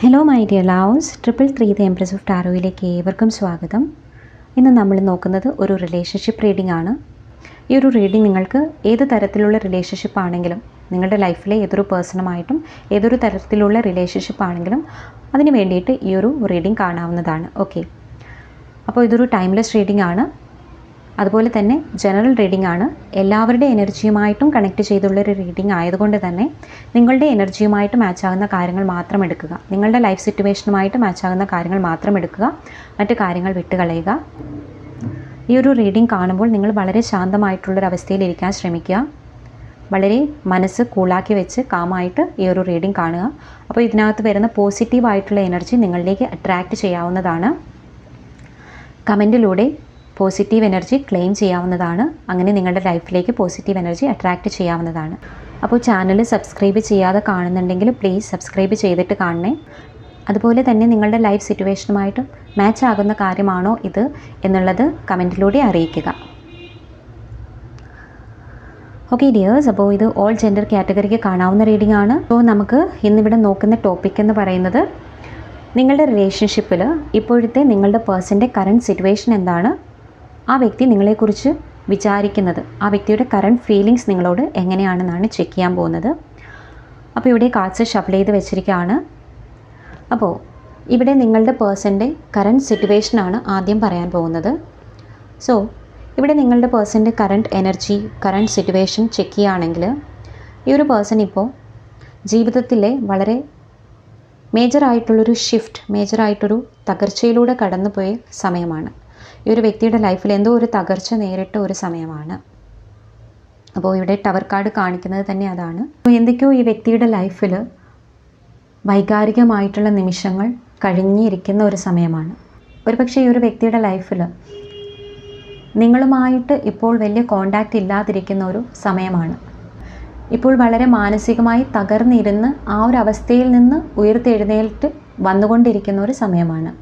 Hello my dear loves triple three the empress of ടാരോയിലേക്ക് ഏവർക്കും സ്വാഗതം. ഇന്ന് നമ്മൾ നോക്കുന്നത് ഒരു റിലേഷൻഷിപ്പ് റീഡിംഗ് ആണ്. ഈ ഒരു റീഡിംഗ് നിങ്ങൾക്ക് ഏത് തരത്തിലുള്ള റിലേഷൻഷിപ്പ് ആണെങ്കിലും നിങ്ങളുടെ ലൈഫിലെ ഏതൊരു പേഴ്സണുമായിട്ടും ഏതൊരു തരത്തിലുള്ള റിലേഷൻഷിപ്പ് ആണെങ്കിലും അതിന് വേണ്ടിയിട്ട് ഈ ഒരു റീഡിംഗ് കാണാവുന്നതാണ്. ഓക്കെ അപ്പോൾ ഇതൊരു ടൈംലെസ് റീഡിംഗ് ആണ്. അതുപോലെ തന്നെ ജനറൽ റീഡിംഗ് ആണ്. എല്ലാവരുടെ എനർജിയുമായിട്ടും കണക്ട് ചെയ്തുള്ളൊരു റീഡിംഗ് ആയതുകൊണ്ട് തന്നെ നിങ്ങളുടെ എനർജിയുമായിട്ട് മാച്ച് ആകുന്ന കാര്യങ്ങൾ മാത്രം എടുക്കുക. നിങ്ങളുടെ ലൈഫ് സിറ്റുവേഷനുമായിട്ട് മാച്ച് ആകുന്ന കാര്യങ്ങൾ മാത്രം എടുക്കുക. മറ്റു കാര്യങ്ങൾ വിട്ടുകളയുക. ഈ ഒരു റീഡിംഗ് കാണുമ്പോൾ നിങ്ങൾ വളരെ ശാന്തമായിട്ടുള്ളൊരു അവസ്ഥയിലിരിക്കാൻ ശ്രമിക്കുക. വളരെ മനസ്സ് കൂളാക്കി വെച്ച് കാമായിട്ട് ഈ ഒരു റീഡിംഗ് കാണുക. അപ്പോൾ ഇതിനകത്ത് വരുന്ന പോസിറ്റീവായിട്ടുള്ള എനർജി നിങ്ങളിലേക്ക് അട്രാക്റ്റ് ചെയ്യാവുന്നതാണ്. കമന്റിലൂടെ പോസിറ്റീവ് എനർജി ക്ലെയിം ചെയ്യാവുന്നതാണ്. അങ്ങനെ നിങ്ങളുടെ ലൈഫിലേക്ക് പോസിറ്റീവ് എനർജി അട്രാക്റ്റ് ചെയ്യാവുന്നതാണ്. അപ്പോൾ ചാനൽ സബ്സ്ക്രൈബ് ചെയ്യാതെ കാണുന്നുണ്ടെങ്കിൽ പ്ലീസ് സബ്സ്ക്രൈബ് ചെയ്തിട്ട് കാണണേ. അതുപോലെ തന്നെ നിങ്ങളുടെ ലൈഫ് സിറ്റുവേഷനുമായിട്ട് മാച്ച് ആകുന്ന കാര്യമാണോ ഇത് എന്നുള്ളത് കമന്റിലൂടെ അറിയിക്കുക. ഓക്കെ ഡിയേഴ്സ് അപ്പോൾ ഇത് ഓൾ ജെൻഡർ കാറ്റഗറിക്ക് കാണാവുന്ന റീഡിംഗ് ആണ്. അപ്പോൾ നമുക്ക് ഇന്നിവിടെ നോക്കുന്ന ടോപ്പിക് എന്ന് പറയുന്നത് നിങ്ങളുടെ റിലേഷൻഷിപ്പിൽ ഇപ്പോഴത്തെ നിങ്ങളുടെ പേഴ്സന്റെ കറണ്ട് സിറ്റുവേഷൻ എന്താണ്? ആ വ്യക്തി നിങ്ങളെക്കുറിച്ച് വിചാരിക്കുന്നത് ആ വ്യക്തിയുടെ കറണ്ട് ഫീലിങ്സ് നിങ്ങളോട് എങ്ങനെയാണെന്നാണ് ചെക്ക് ചെയ്യാൻ പോകുന്നത്. അപ്പോൾ ഇവിടെ കാർഡ്സ് ഷഫിൾ ചെയ്ത് വെച്ചിരിക്കുകയാണ്. അപ്പോൾ ഇവിടെ നിങ്ങളുടെ പേഴ്സന്റെ കറണ്ട് സിറ്റുവേഷനാണ് ആദ്യം പറയാൻ പോകുന്നത്. സോ ഇവിടെ നിങ്ങളുടെ പേഴ്സന്റെ current energy current situation check ചെയ്യുകയാണെങ്കിൽ ഈ ഒരു പേഴ്സൺ ഇപ്പോൾ ജീവിതത്തിലെ വളരെ മേജറായിട്ടുള്ളൊരു ഷിഫ്റ്റ് മേജറായിട്ടൊരു തകർച്ചയിലൂടെ കടന്നുപോയ സമയമാണ്. ഈ ഒരു വ്യക്തിയുടെ ലൈഫിൽ എന്തോ ഒരു തകർച്ച നേരിട്ട ഒരു സമയമാണ്. അപ്പോൾ ഇവിടെ ടവർ കാർഡ് കാണിക്കുന്നത് തന്നെ അതാണ്. എന്തൊക്കെയോ ഈ വ്യക്തിയുടെ ലൈഫിൽ വൈകാരികമായിട്ടുള്ള നിമിഷങ്ങൾ കഴിഞ്ഞിരിക്കുന്ന ഒരു സമയമാണ്. ഒരുപക്ഷെ ഈ ഒരു വ്യക്തിയുടെ ലൈഫിൽ നിങ്ങളുമായിട്ട് ഇപ്പോൾ വലിയ കോണ്ടാക്റ്റ് ഇല്ലാതിരിക്കുന്ന ഒരു സമയമാണ്. ഇപ്പോൾ വളരെ മാനസികമായി തകർന്നിരുന്ന് ആ ഒരു അവസ്ഥയിൽ നിന്ന് ഉയർത്തെഴുന്നേൽറ്റ് വന്നുകൊണ്ടിരിക്കുന്ന ഒരു സമയമാണ്.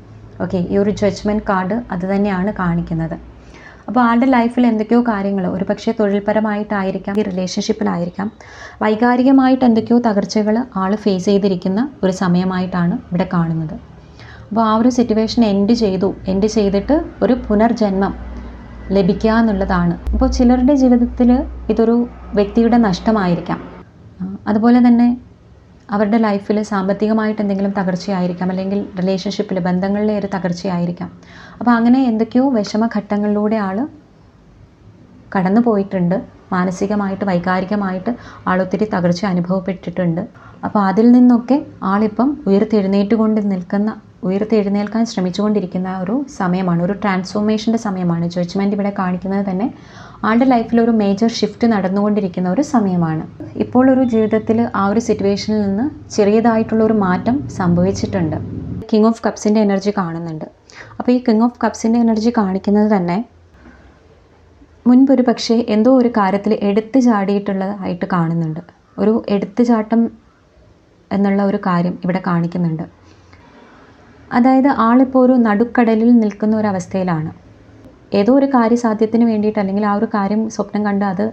ഓക്കെ ഈ ഒരു ജഡ്ജ്മെന്റ് കാർഡ് അത് തന്നെയാണ് കാണിക്കുന്നത്. അപ്പോൾ ആളുടെ ലൈഫിൽ എന്തൊക്കെയോ കാര്യങ്ങൾ ഒരു പക്ഷേ തൊഴിൽപരമായിട്ടായിരിക്കാം ഈ റിലേഷൻഷിപ്പിലായിരിക്കാം വൈകാരികമായിട്ട് എന്തൊക്കെയോ തകർച്ചകൾ ആൾ ഫേസ് ചെയ്തിരിക്കുന്ന ഒരു സമയമായിട്ടാണ് ഇവിടെ കാണുന്നത്. അപ്പോൾ ആ ഒരു സിറ്റുവേഷൻ എൻഡ് ചെയ്തു. എൻഡ് ചെയ്തിട്ട് ഒരു പുനർജന്മം ലഭിക്കുക എന്നുള്ളതാണ്. അപ്പോൾ ചിലരുടെ ജീവിതത്തിൽ ഇതൊരു വ്യക്തിയുടെ നഷ്ടമായിരിക്കാം. അതുപോലെ തന്നെ അവരുടെ ലൈഫിൽ സാമ്പത്തികമായിട്ട് എന്തെങ്കിലും തകർച്ചയായിരിക്കാം അല്ലെങ്കിൽ റിലേഷൻഷിപ്പിൽ ബന്ധങ്ങളിലെ ഒരു തകർച്ചയായിരിക്കാം. അപ്പോൾ അങ്ങനെ എന്തൊക്കെയോ വിഷമഘട്ടങ്ങളിലൂടെ ആൾ കടന്നു പോയിട്ടുണ്ട്. മാനസികമായിട്ട് വൈകാരികമായിട്ട് ആളൊത്തിരി തകർച്ച അനുഭവപ്പെട്ടിട്ടുണ്ട്. അപ്പോൾ അതിൽ നിന്നൊക്കെ ആളിപ്പം ഉയർത്തെഴുന്നേറ്റ് കൊണ്ട് നിൽക്കുന്ന ഉയർത്തെഴുന്നേൽക്കാൻ ശ്രമിച്ചുകൊണ്ടിരിക്കുന്ന ഒരു സമയമാണ് ഒരു ട്രാൻസ്ഫോർമേഷന്റെ സമയമാണ്. ജഡ്ജ്മെന്റ് ഇവിടെ കാണിക്കുന്നത് തന്നെ ആളുടെ ലൈഫിൽ ഒരു മേജർ ഷിഫ്റ്റ് നടന്നുകൊണ്ടിരിക്കുന്ന ഒരു സമയമാണ്. ഇപ്പോൾ ഒരു ജീവിതത്തിൽ ആ ഒരു സിറ്റുവേഷനിൽ നിന്ന് ചെറിയതായിട്ടുള്ള ഒരു മാറ്റം സംഭവിച്ചിട്ടുണ്ട്. കിങ് ഓഫ് കപ്സിന്റെ എനർജി കാണുന്നുണ്ട്. അപ്പോൾ ഈ കിങ് ഓഫ് കപ്സിന്റെ എനർജി കാണിക്കുന്നത് തന്നെ മുൻപൊരു പക്ഷേ എന്തോ ഒരു കാര്യത്തിൽ എടുത്തു ചാടിയിട്ടുള്ളതായിട്ട് കാണുന്നുണ്ട്. ഒരു എടുത്തുചാട്ടം എന്നുള്ള ഒരു കാര്യം ഇവിടെ കാണിക്കുന്നുണ്ട്. അതായത് ആളിപ്പോൾ ഒരു നടുക്കടലിൽ നിൽക്കുന്ന ഒരു അവസ്ഥയിലാണ്. ഏതോ ഒരു കാര്യസാധ്യത്തിന് വേണ്ടിയിട്ട് അല്ലെങ്കിൽ ആ ഒരു കാര്യം സ്വപ്നം കണ്ട് അത്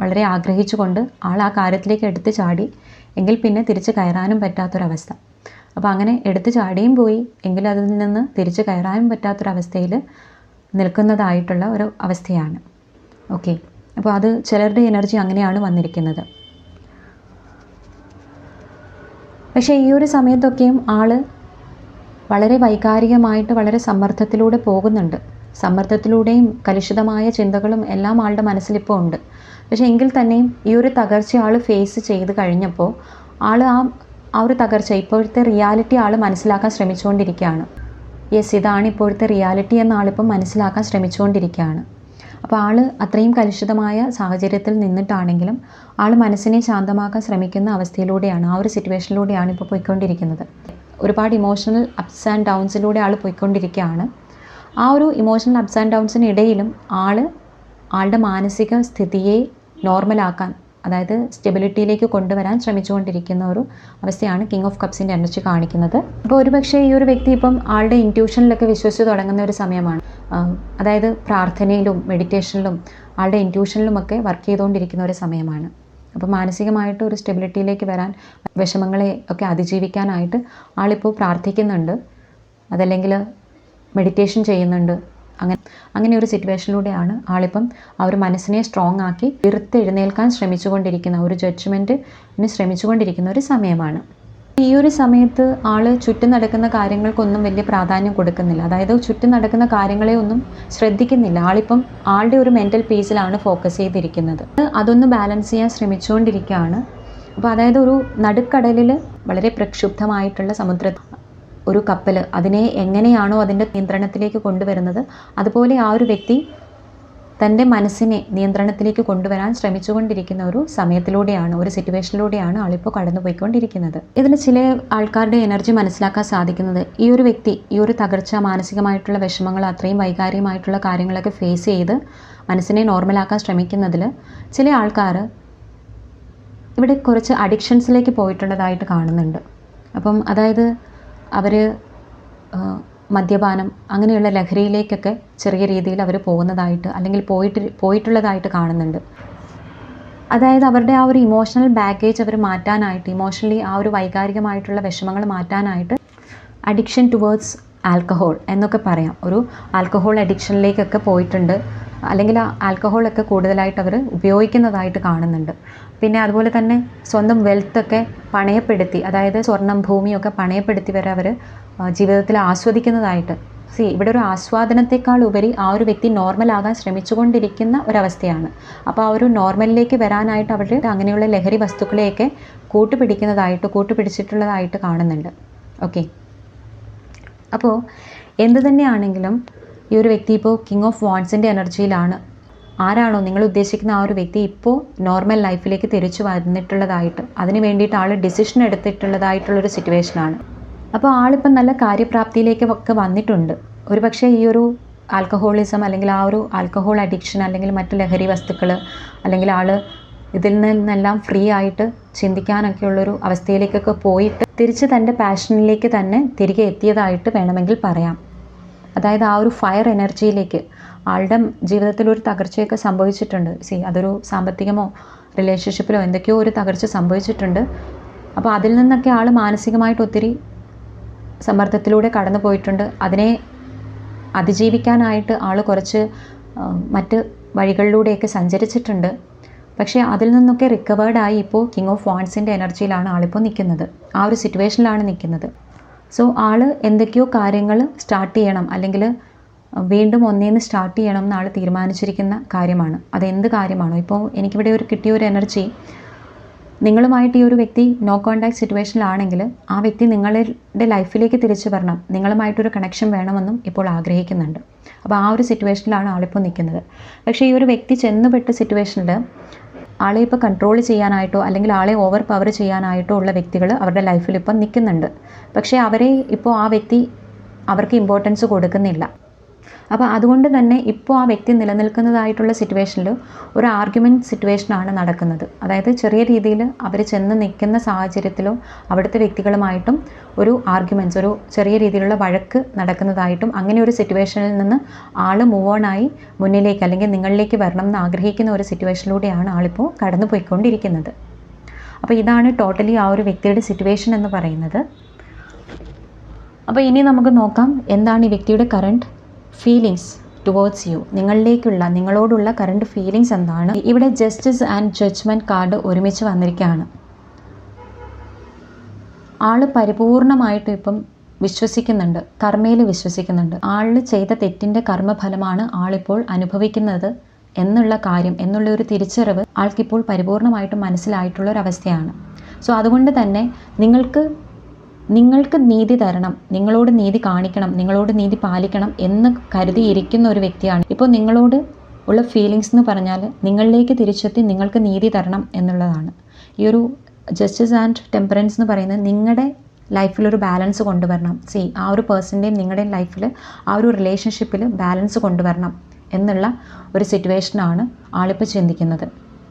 വളരെ ആഗ്രഹിച്ചുകൊണ്ട് ആൾ ആ കാര്യത്തിലേക്ക് എടുത്തു ചാടി എങ്കിൽ പിന്നെ തിരിച്ച് കയറാനും പറ്റാത്തൊരവസ്ഥ. അപ്പോൾ അങ്ങനെ എടുത്തു ചാടിയും പോയി എങ്കിൽ അതിൽ നിന്ന് തിരിച്ച് കയറാനും പറ്റാത്തൊരവസ്ഥയിൽ നിൽക്കുന്നതായിട്ടുള്ള ഒരു അവസ്ഥയാണ്. ഓക്കെ. അപ്പോൾ അത് ചിലരുടെ എനർജി അങ്ങനെയാണ് വന്നിരിക്കുന്നത്. പക്ഷേ ഈ ഒരു സമയത്തൊക്കെയും ആൾ വളരെ വൈകാരികമായിട്ട് വളരെ സമ്മർദ്ദത്തിലൂടെ പോകുന്നുണ്ട്. സമ്മർദ്ദത്തിലൂടെയും കലുഷിതമായ ചിന്തകളും എല്ലാം ആളുടെ മനസ്സിലിപ്പോൾ ഉണ്ട്. പക്ഷേ എങ്കിൽ തന്നെയും ഈ ഒരു തകർച്ച ആൾ ഫേസ് ചെയ്ത് കഴിഞ്ഞപ്പോൾ ആൾ ആ ആ ഒരു തകർച്ച ഇപ്പോഴത്തെ റിയാലിറ്റി ആൾ മനസ്സിലാക്കാൻ ശ്രമിച്ചുകൊണ്ടിരിക്കുകയാണ്. യെസ് ഇതാണ് ഇപ്പോഴത്തെ റിയാലിറ്റി എന്ന ആളിപ്പം മനസ്സിലാക്കാൻ ശ്രമിച്ചുകൊണ്ടിരിക്കുകയാണ്. അപ്പോൾ ആൾ അത്രയും കലുഷിതമായ സാഹചര്യത്തിൽ നിന്നിട്ടാണെങ്കിലും ആൾ മനസ്സിനെ ശാന്തമാക്കാൻ ശ്രമിക്കുന്ന അവസ്ഥയിലൂടെയാണ് ആ ഒരു സിറ്റുവേഷനിലൂടെയാണ് ഇപ്പോൾ പോയിക്കൊണ്ടിരിക്കുന്നത്. ഒരുപാട് ഇമോഷണൽ അപ്സ് ആൻഡ് ഡൗൺസിലൂടെ ആൾ പോയിക്കൊണ്ടിരിക്കുകയാണ്. ആ ഒരു ഇമോഷണൽ അപ്സ് ആൻഡ് ഡൗൺസിന് ഇടയിലും ആൾ ആളുടെ മാനസിക സ്ഥിതിയെ നോർമലാക്കാൻ അതായത് സ്റ്റെബിലിറ്റിയിലേക്ക് കൊണ്ടുവരാൻ ശ്രമിച്ചുകൊണ്ടിരിക്കുന്ന ഒരു അവസ്ഥയാണ് കിങ് ഓഫ് കപ്സിന്റെ എനർജി കാണിക്കുന്നത്. അപ്പോൾ ഒരുപക്ഷെ ഈ ഒരു വ്യക്തി ഇപ്പം ആളുടെ ഇന്റ്യൂഷനിലൊക്കെ വിശ്വസിച്ച് തുടങ്ങുന്ന ഒരു സമയമാണ്. അതായത് പ്രാർത്ഥനയിലും മെഡിറ്റേഷനിലും ആളുടെ ഇന്റ്യൂഷനിലുമൊക്കെ വർക്ക് ചെയ്തുകൊണ്ടിരിക്കുന്ന ഒരു സമയമാണ്. അപ്പോൾ മാനസികമായിട്ട് ഒരു സ്റ്റെബിലിറ്റിയിലേക്ക് വരാൻ വിഷമങ്ങളെ ഒക്കെ അതിജീവിക്കാനായിട്ട് ആളിപ്പോൾ പ്രാർത്ഥിക്കുന്നുണ്ട്. അതല്ലെങ്കിൽ മെഡിറ്റേഷൻ ചെയ്യുന്നുണ്ട്. അങ്ങനെ അങ്ങനെ ഒരു സിറ്റുവേഷനിലൂടെയാണ് ആളിപ്പം ആ ഒരു മനസ്സിനെ സ്ട്രോങ് ആക്കി എഴുന്നേൽക്കാൻ ശ്രമിച്ചുകൊണ്ടിരിക്കുന്ന ഒരു ജഡ്ജ്മെന്റിന് ശ്രമിച്ചുകൊണ്ടിരിക്കുന്ന ഒരു സമയമാണ്. ഈ ഒരു സമയത്ത് ആൾ ചുറ്റും നടക്കുന്ന കാര്യങ്ങൾക്കൊന്നും വലിയ പ്രാധാന്യം കൊടുക്കുന്നില്ല. അതായത് ചുറ്റും നടക്കുന്ന കാര്യങ്ങളെ ഒന്നും ശ്രദ്ധിക്കുന്നില്ല. ആളിപ്പം ആളുടെ ഒരു മെന്റൽ പീസിലാണ് ഫോക്കസ് ചെയ്തിരിക്കുന്നത്. അതൊന്ന് ബാലൻസ് ചെയ്യാൻ ശ്രമിച്ചുകൊണ്ടിരിക്കുകയാണ്. അപ്പോൾ അതായത് ഒരു നടുക്കടലിൽ വളരെ പ്രക്ഷുബ്ധമായിട്ടുള്ള സമുദ്ര ഒരു കപ്പൽ അതിനെ എങ്ങനെയാണോ അതിന്റെ നിയന്ത്രണത്തിലേക്ക് കൊണ്ടുവരുന്നത് അതുപോലെ ആ ഒരു വ്യക്തി തന്റെ മനസ്സിനെ നിയന്ത്രണത്തിലേക്ക് കൊണ്ടുവരാൻ ശ്രമിച്ചുകൊണ്ടിരിക്കുന്ന ഒരു സമയത്തിലൂടെയാണ് ഒരു സിറ്റുവേഷനിലൂടെയാണ് ആളിപ്പോൾ കടന്നുപോയിക്കൊണ്ടിരിക്കുന്നത്. ഇതിന് ചില ആൾക്കാരുടെ എനർജി മനസ്സിലാക്കാൻ സാധിക്കുന്നത് ഈ ഒരു വ്യക്തി ഈ ഒരു തകർച്ച മാനസികമായിട്ടുള്ള വിഷമങ്ങൾ അത്രയും വൈകാരികമായിട്ടുള്ള കാര്യങ്ങളൊക്കെ ഫേസ് ചെയ്ത് മനസ്സിനെ നോർമലാക്കാൻ ശ്രമിക്കുന്നതിൽ ചില ആൾക്കാർ ഇവിടെ കുറച്ച് അഡിക്ഷൻസിലേക്ക് പോയിട്ടുള്ളതായിട്ട് കാണുന്നുണ്ട്. അപ്പം അതായത് അവർ മദ്യപാനം അങ്ങനെയുള്ള ലഹരിയിലേക്കൊക്കെ ചെറിയ രീതിയിൽ അവർ പോകുന്നതായിട്ട് അല്ലെങ്കിൽ പോയിട്ട് പോയിട്ടുള്ളതായിട്ട് കാണുന്നുണ്ട്. അതായത് അവരുടെ ആ ഒരു ഇമോഷണൽ ബാഗേജ് അവർ മാറ്റാനായിട്ട് ഇമോഷണലി ആ ഒരു വൈകാരികമായിട്ടുള്ള വിഷമങ്ങൾ മാറ്റാനായിട്ട് അഡിക്ഷൻ ടുവേർഡ്സ് ആൽക്കഹോൾ എന്നൊക്കെ പറയാം. ഒരു ആൽക്കഹോൾ അഡിക്ഷനിലേക്കൊക്കെ പോയിട്ടുണ്ട്. അല്ലെങ്കിൽ ആ ആൽക്കഹോളൊക്കെ കൂടുതലായിട്ട് അവർ ഉപയോഗിക്കുന്നതായിട്ട് കാണുന്നുണ്ട്. പിന്നെ അതുപോലെ തന്നെ സ്വന്തം വെൽത്തൊക്കെ പണയപ്പെടുത്തി അതായത് സ്വർണം ഭൂമിയൊക്കെ പണയപ്പെടുത്തി വരെ അവർ ജീവിതത്തിൽ ആസ്വദിക്കുന്നതായിട്ട്. സി ഇവിടെ ഒരു ആസ്വാദനത്തെക്കാൾ ഉപരി ആ ഒരു വ്യക്തി നോർമലാകാൻ ശ്രമിച്ചുകൊണ്ടിരിക്കുന്ന ഒരവസ്ഥയാണ്. അപ്പോൾ ആ ഒരു നോർമലിലേക്ക് വരാനായിട്ട് അവർ അങ്ങനെയുള്ള ലഹരി വസ്തുക്കളെയൊക്കെ കൂട്ടുപിടിക്കുന്നതായിട്ട് കൂട്ടുപിടിച്ചിട്ടുള്ളതായിട്ട് കാണുന്നുണ്ട്. ഓക്കെ അപ്പോൾ എന്തു തന്നെയാണെങ്കിലും ഈ ഒരു വ്യക്തി ഇപ്പോൾ കിങ് ഓഫ് വാൺസിന്റെ എനർജിയിലാണ് ആരാണോ നിങ്ങൾ ഉദ്ദേശിക്കുന്ന ആ ഒരു വ്യക്തി ഇപ്പോൾ നോർമൽ ലൈഫിലേക്ക് തിരിച്ചു വന്നിട്ടുള്ളതായിട്ട് അതിന് വേണ്ടിയിട്ട് ആൾ ഡിസിഷൻ എടുത്തിട്ടുള്ളതായിട്ടുള്ളൊരു സിറ്റുവേഷനാണ് അപ്പോൾ ആളിപ്പം നല്ല കാര്യപ്രാപ്തിയിലേക്ക് ഒക്കെ വന്നിട്ടുണ്ട്. ഒരു പക്ഷേ ഈ ഒരു ആൽക്കഹോളിസം അല്ലെങ്കിൽ ആ ഒരു ആൽക്കഹോൾ അഡിക്ഷൻ അല്ലെങ്കിൽ മറ്റ് ലഹരി വസ്തുക്കൾ അല്ലെങ്കിൽ ആൾ ഇതിൽ നിന്നെല്ലാം ഫ്രീ ആയിട്ട് ചിന്തിക്കാനൊക്കെയുള്ളൊരു അവസ്ഥയിലേക്കൊക്കെ പോയിട്ട് തിരിച്ച് തന്റെ പാഷനിലേക്ക് തന്നെ തിരികെ എത്തിയതായിട്ട് വേണമെങ്കിൽ പറയാം. അതായത് ആ ഒരു ഫയർ എനർജിയിലേക്ക് ആളുടെ ജീവിതത്തിൽ ഒരു തകർച്ചയൊക്കെ സംഭവിച്ചിട്ടുണ്ട്. സി അതൊരു സാമ്പത്തികമോ റിലേഷൻഷിപ്പിലോ എന്തൊക്കെയോ ഒരു തകർച്ച സംഭവിച്ചിട്ടുണ്ട്. അപ്പോൾ അതിൽ നിന്നൊക്കെ ആൾ മാനസികമായിട്ട് ഒത്തിരി സമ്മർദ്ദത്തിലൂടെ കടന്നു പോയിട്ടുണ്ട്. അതിനെ അതിജീവിക്കാനായിട്ട് ആൾ കുറച്ച് മറ്റ് വഴികളിലൂടെയൊക്കെ സഞ്ചരിച്ചിട്ടുണ്ട്. പക്ഷേ അതിൽ നിന്നൊക്കെ റിക്കവേർഡായി ഇപ്പോൾ കിങ് ഓഫ് വാൺസിന്റെ എനർജിയിലാണ് ആളിപ്പോൾ നിൽക്കുന്നത് ആ ഒരു സിറ്റുവേഷനിലാണ് നിൽക്കുന്നത് സോ ആൾ എന്തൊക്കെയോ കാര്യങ്ങൾ സ്റ്റാർട്ട് ചെയ്യണം. അല്ലെങ്കിൽ വീണ്ടും ഒന്നേന്ന് സ്റ്റാർട്ട് ചെയ്യണം എന്ന് ആൾ തീരുമാനിച്ചിരിക്കുന്ന കാര്യമാണ്. അതെന്ത് കാര്യമാണോ? ഇപ്പോൾ എനിക്കിവിടെ ഒരു കിട്ടിയ ഒരു എനർജി നിങ്ങളുമായിട്ട് ഈ ഒരു വ്യക്തി നോ കോണ്ടാക്ട് സിറ്റുവേഷനിലാണെങ്കിൽ ആ വ്യക്തി നിങ്ങളുടെ ലൈഫിലേക്ക് തിരിച്ചു വരണം. നിങ്ങളുമായിട്ടൊരു കണക്ഷൻ വേണമെന്നും ഇപ്പോൾ ആഗ്രഹിക്കുന്നുണ്ട്. അപ്പോൾ ആ ഒരു സിറ്റുവേഷനിലാണ് ആളിപ്പോൾ നിൽക്കുന്നത്. പക്ഷേ ഈ ഒരു വ്യക്തി ചെന്നുപെട്ട സിറ്റുവേഷനിൽ ആളെ ഇപ്പോൾ കൺട്രോൾ ചെയ്യാനായിട്ടോ അല്ലെങ്കിൽ ആളെ ഓവർ പവർ ചെയ്യാനായിട്ടോ ഉള്ള വ്യക്തികൾ അവരുടെ ലൈഫിൽ ഇപ്പം നിൽക്കുന്നുണ്ട് പക്ഷേ അവരെ ഇപ്പോൾ ആ വ്യക്തി അവർക്ക് ഇമ്പോർട്ടൻസ് കൊടുക്കുന്നില്ല. അപ്പോൾ അതുകൊണ്ട് തന്നെ ഇപ്പോൾ ആ വ്യക്തി നിലനിൽക്കുന്നതായിട്ടുള്ള സിറ്റുവേഷനിൽ ഒരു ആർഗ്യുമെന്റ് സിറ്റുവേഷനാണ് നടക്കുന്നത്. അതായത് ചെറിയ രീതിയിൽ അവർ ചെന്ന് നിൽക്കുന്ന സാഹചര്യത്തിലോ അവിടുത്തെ വ്യക്തികളുമായിട്ടും ഒരു ആർഗ്യുമെന്റ്സ് ഒരു ചെറിയ രീതിയിലുള്ള വഴക്ക് നടക്കുന്നതായിട്ടും അങ്ങനെ ഒരു സിറ്റുവേഷനിൽ നിന്ന് ആൾ മൂവ് ഓൺ ആയി മുന്നിലേക്ക് അല്ലെങ്കിൽ നിങ്ങളിലേക്ക് വരണം എന്ന് ആഗ്രഹിക്കുന്ന ഒരു സിറ്റുവേഷനിലൂടെയാണ് ആളിപ്പോൾ കടന്നു പോയിക്കൊണ്ടിരിക്കുന്നത് അപ്പോൾ ഇതാണ് ടോട്ടലി ആ ഒരു വ്യക്തിയുടെ സിറ്റുവേഷൻ എന്ന് പറയുന്നത്. അപ്പോൾ ഇനി നമുക്ക് നോക്കാം എന്താണ് ഈ വ്യക്തിയുടെ കറണ്ട് ഫീലിങ്സ് ടുവേർഡ്സ് യു നിങ്ങളിലേക്കുള്ള നിങ്ങളോടുള്ള കറണ്ട് ഫീലിങ്സ് എന്താണ്? ഇവിടെ ജസ്റ്റിസ് ആൻഡ് ജഡ്ജ്മെന്റ് കാർഡ് ഒരുമിച്ച് വന്നിരിക്കുകയാണ്. ആൾ പരിപൂർണമായിട്ടും ഇപ്പം വിശ്വസിക്കുന്നുണ്ട് കർമ്മയിൽ വിശ്വസിക്കുന്നുണ്ട്. ആൾ ചെയ്ത തെറ്റിന്റെ കർമ്മഫലമാണ് ആളിപ്പോൾ അനുഭവിക്കുന്നത് എന്നുള്ള കാര്യം എന്നുള്ള ഒരു തിരിച്ചറിവ് ആൾക്കിപ്പോൾ പരിപൂർണമായിട്ടും മനസ്സിലായിട്ടുള്ള ഒരു അവസ്ഥയാണ് സോ അതുകൊണ്ട് തന്നെ നിങ്ങൾക്ക് നിങ്ങൾക്ക് നീതി തരണം നിങ്ങളോട് നീതി കാണിക്കണം നിങ്ങളോട് നീതി പാലിക്കണം എന്ന് കരുതിയിരിക്കുന്ന ഒരു വ്യക്തിയാണ്. ഇപ്പോൾ നിങ്ങളോട് ഉള്ള ഫീലിങ്സ് എന്ന് പറഞ്ഞാൽ നിങ്ങളിലേക്ക് തിരിച്ചെത്തി നിങ്ങൾക്ക് നീതി തരണം എന്നുള്ളതാണ്. ഈ ഒരു ജസ്റ്റിസ് ആൻഡ് ടെമ്പറൻസ് എന്ന് പറയുന്നത് നിങ്ങളുടെ ലൈഫിലൊരു ബാലൻസ് കൊണ്ടുവരണം. സി ആ ഒരു പേഴ്സന്റെയും നിങ്ങളുടെയും ലൈഫിൽ ആ ഒരു റിലേഷൻഷിപ്പിൽ ബാലൻസ് കൊണ്ടുവരണം എന്നുള്ള ഒരു സിറ്റുവേഷനാണ് ആളിപ്പോൾ ചിന്തിക്കുന്നത്.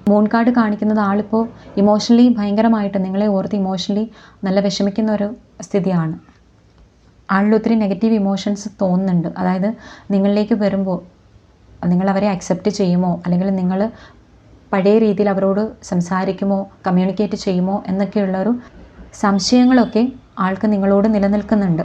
മൂൺ കാർഡ് കാണിക്കുന്നത് ആളിപ്പോൾ ഇമോഷണലി ഭയങ്കരമായിട്ട് നിങ്ങളെ ഓർത്ത് ഇമോഷണലി നല്ല വിഷമിക്കുന്ന ഒരു സ്ഥിതിയാണ്. ആളിൽ ഒത്തിരി നെഗറ്റീവ് ഇമോഷൻസ് തോന്നുന്നുണ്ട്. അതായത് നിങ്ങളിലേക്ക് വരുമ്പോൾ നിങ്ങൾ അവരെ അക്സെപ്റ്റ് ചെയ്യുമോ? അല്ലെങ്കിൽ നിങ്ങൾ പഴയ രീതിയിൽ അവരോട് സംസാരിക്കുമോ? കമ്മ്യൂണിക്കേറ്റ് ചെയ്യുമോ? എന്നൊക്കെയുള്ളൊരു സംശയങ്ങളൊക്കെ ആൾക്ക് നിങ്ങളോട് നിലനിൽക്കുന്നുണ്ട്.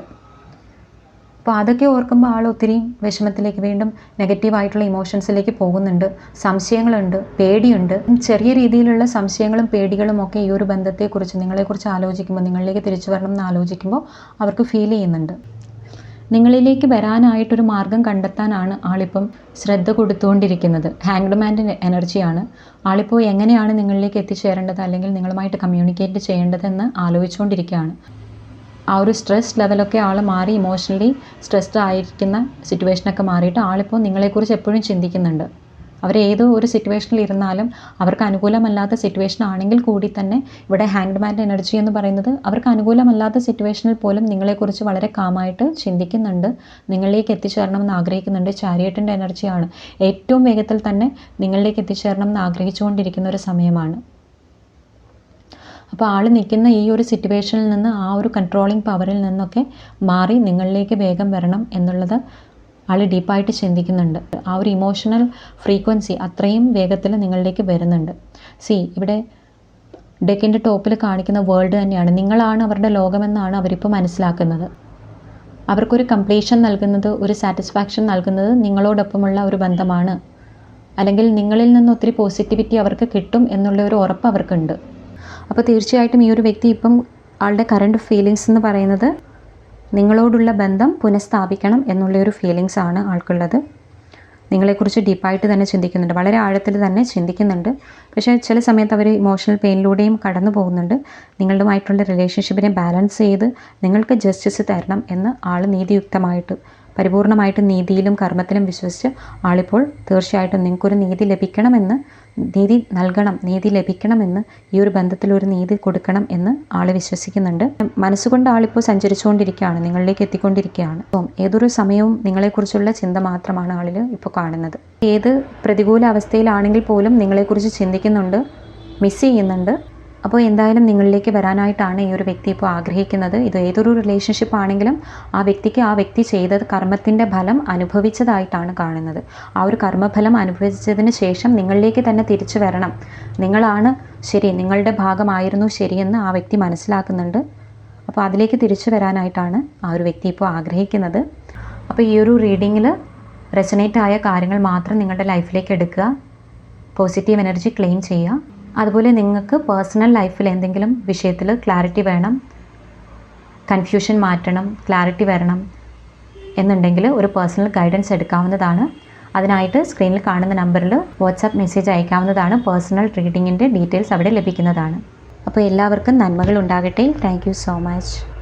അപ്പോൾ അതൊക്കെ ഓർക്കുമ്പോൾ ആൾ ഒത്തിരി വിഷമത്തിലേക്ക് വീണ്ടും നെഗറ്റീവായിട്ടുള്ള ഇമോഷൻസിലേക്ക് പോകുന്നുണ്ട്. സംശയങ്ങളുണ്ട് പേടിയുണ്ട്. ചെറിയ രീതിയിലുള്ള സംശയങ്ങളും പേടികളും ഒക്കെ ഈ ഒരു ബന്ധത്തെക്കുറിച്ച് നിങ്ങളെക്കുറിച്ച് ആലോചിക്കുമ്പോൾ നിങ്ങളിലേക്ക് തിരിച്ചു വരണം എന്ന് ആലോചിക്കുമ്പോൾ അവർക്ക് ഫീൽ ചെയ്യുന്നുണ്ട്. നിങ്ങളിലേക്ക് വരാനായിട്ടൊരു മാർഗം കണ്ടെത്താനാണ് ആളിപ്പം ശ്രദ്ധ കൊടുത്തുകൊണ്ടിരിക്കുന്നത്. ഹാങ്ഡ്മാന്റെ എനർജിയാണ് ആളിപ്പോൾ എങ്ങനെയാണ് നിങ്ങളിലേക്ക് എത്തിച്ചേരേണ്ടത് അല്ലെങ്കിൽ നിങ്ങളുമായിട്ട് കമ്മ്യൂണിക്കേറ്റ് ചെയ്യേണ്ടതെന്ന് ആലോചിച്ചുകൊണ്ടിരിക്കുകയാണ്. ആ ഒരു സ്ട്രെസ് ലെവലൊക്കെ ആൾ മാറി ഇമോഷണലി സ്ട്രെസ്ഡ് ആയിരിക്കുന്ന സിറ്റുവേഷനൊക്കെ മാറിയിട്ട് ആളിപ്പോൾ നിങ്ങളെക്കുറിച്ച് എപ്പോഴും ചിന്തിക്കുന്നുണ്ട്. അവർ ഏതോ ഒരു സിറ്റുവേഷനിൽ ഇരുന്നാലും അവർക്ക് അനുകൂലമല്ലാത്ത സിറ്റുവേഷൻ ആണെങ്കിൽ കൂടി തന്നെ ഇവിടെ ഹാൻഡ്മാന്റെ എനർജി എന്ന് പറയുന്നത് അവർക്ക് അനുകൂലമല്ലാത്ത സിറ്റുവേഷനിൽ പോലും നിങ്ങളെക്കുറിച്ച് വളരെ കാമായിട്ട് ചിന്തിക്കുന്നുണ്ട്. നിങ്ങളിലേക്ക് എത്തിച്ചേരണമെന്ന് ആഗ്രഹിക്കുന്നുണ്ട്. ചാരിയറ്റിന്റെ എനർജിയാണ് ഏറ്റവും വേഗത്തിൽ തന്നെ നിങ്ങളിലേക്ക് എത്തിച്ചേരണമെന്ന് ആഗ്രഹിച്ചുകൊണ്ടിരിക്കുന്ന ഒരു സമയമാണ്. അപ്പോൾ ആൾ നിൽക്കുന്ന ഈ ഒരു സിറ്റുവേഷനിൽ നിന്ന് ആ ഒരു കൺട്രോളിങ് പവറിൽ നിന്നൊക്കെ മാറി നിങ്ങളിലേക്ക് വേഗം വരണം എന്നുള്ളത് ആൾ ഡീപ്പായിട്ട് ചിന്തിക്കുന്നുണ്ട്. ആ ഒരു ഇമോഷണൽ ഫ്രീക്വൻസി അത്രയും വേഗത്തിൽ നിങ്ങളിലേക്ക് വരുന്നുണ്ട്. സി ഇവിടെ ഡെക്കിന്റെ ടോപ്പിൽ കാണിക്കുന്ന വേൾഡ് തന്നെയാണ്. നിങ്ങളാണ് അവരുടെ ലോകമെന്നാണ് അവരിപ്പോൾ മനസ്സിലാക്കുന്നത്. അവർക്കൊരു കംപ്ലീഷൻ നൽകുന്നത് ഒരു സാറ്റിസ്ഫാക്ഷൻ നൽകുന്നത് നിങ്ങളോടൊപ്പമുള്ള ഒരു ബന്ധമാണ്. അല്ലെങ്കിൽ നിങ്ങളിൽ നിന്ന് ഒത്തിരി പോസിറ്റിവിറ്റി അവർക്ക് കിട്ടും എന്നുള്ള ഒരു ഉറപ്പ് അവർക്കുണ്ട്. അപ്പോൾ തീർച്ചയായിട്ടും ഈ ഒരു വ്യക്തി ഇപ്പം ആളുടെ കറണ്ട് ഫീലിങ്സ് എന്ന് പറയുന്നത് നിങ്ങളോടുള്ള ബന്ധം പുനഃസ്ഥാപിക്കണം എന്നുള്ളൊരു ഫീലിങ്സ് ആണ് ആൾക്കുള്ളത്. നിങ്ങളെക്കുറിച്ച് ഡീപ്പായിട്ട് തന്നെ ചിന്തിക്കുന്നുണ്ട്. വളരെ ആഴത്തിൽ തന്നെ ചിന്തിക്കുന്നുണ്ട്. പക്ഷേ ചില സമയത്ത് അവർ ഇമോഷണൽ പെയിനിലൂടെയും കടന്നു പോകുന്നുണ്ട്. നിങ്ങളുമായിട്ടുള്ള റിലേഷൻഷിപ്പിനെ ബാലൻസ് ചെയ്ത് നിങ്ങൾക്ക് ജസ്റ്റിസ് തരണം എന്ന് ആൾ നീതിയുക്തമായിട്ട് പരിപൂർണമായിട്ട് നീതിയിലും കർമ്മത്തിലും വിശ്വസിച്ച് ആളിപ്പോൾ തീർച്ചയായിട്ടും നിങ്ങൾക്കൊരു നീതി ലഭിക്കണമെന്ന് നീതി നൽകണം നീതി ലഭിക്കണമെന്ന് ഈ ഒരു ബന്ധത്തിൽ ഒരു നീതി കൊടുക്കണം എന്ന് ആൾ വിശ്വസിക്കുന്നുണ്ട്. മനസ്സുകൊണ്ട് ആളിപ്പോൾ സഞ്ചരിച്ചുകൊണ്ടിരിക്കുകയാണ് നിങ്ങളിലേക്ക് എത്തിക്കൊണ്ടിരിക്കുകയാണ്. അപ്പം ഏതൊരു സമയവും നിങ്ങളെക്കുറിച്ചുള്ള ചിന്ത മാത്രമാണ് ആളിൽ ഇപ്പോൾ കാണുന്നത്. ഏത് പ്രതികൂല അവസ്ഥയിലാണെങ്കിൽ പോലും നിങ്ങളെക്കുറിച്ച് ചിന്തിക്കുന്നുണ്ട് മിസ് ചെയ്യുന്നുണ്ട്. അപ്പോൾ എന്തായാലും നിങ്ങളിലേക്ക് വരാനായിട്ടാണ് ഈ ഒരു വ്യക്തി ഇപ്പോൾ ആഗ്രഹിക്കുന്നത്. ഇത് ഏതൊരു റിലേഷൻഷിപ്പ് ആണെങ്കിലും ആ വ്യക്തിക്ക് ആ വ്യക്തി ചെയ്ത കർമ്മത്തിന്റെ ഫലം അനുഭവിച്ചതായിട്ടാണ് കാണുന്നത്. ആ ഒരു കർമ്മഫലം അനുഭവിച്ചതിന് ശേഷം നിങ്ങളിലേക്ക് തന്നെ തിരിച്ചു വരണം. നിങ്ങളാണ് ശരി നിങ്ങളുടെ ഭാഗമായിരുന്നു ശരിയെന്ന് ആ വ്യക്തി മനസ്സിലാക്കുന്നുണ്ട്. അപ്പോൾ അതിലേക്ക് തിരിച്ചു വരാനായിട്ടാണ് ആ ഒരു വ്യക്തി ഇപ്പോൾ ആഗ്രഹിക്കുന്നത്. അപ്പോൾ ഈ ഒരു റീഡിങ്ങിൽ റെസനേറ്റ് ആയ കാര്യങ്ങൾ മാത്രം നിങ്ങളുടെ ലൈഫിലേക്ക് എടുക്കുക. പോസിറ്റീവ് എനർജി ക്ലെയിം ചെയ്യുക. അതുപോലെ നിങ്ങൾക്ക് പേഴ്സണൽ ലൈഫിൽ എന്തെങ്കിലും വിഷയത്തിൽ ക്ലാരിറ്റി വേണം കൺഫ്യൂഷൻ മാറ്റണം ക്ലാരിറ്റി വരണം എന്നുണ്ടെങ്കിൽ ഒരു പേഴ്സണൽ ഗൈഡൻസ് എടുക്കാവുന്നതാണ്. അതിനായിട്ട് സ്ക്രീനിൽ കാണുന്ന നമ്പറിൽ വാട്സാപ്പ് മെസ്സേജ് അയക്കാവുന്നതാണ്. പേഴ്സണൽ റീഡിങ്ങിന്റെ ഡീറ്റെയിൽസ് അവിടെ ലഭിക്കുന്നതാണ്. അപ്പോൾ എല്ലാവർക്കും നന്മകൾ ഉണ്ടാകട്ടെ. Thank so much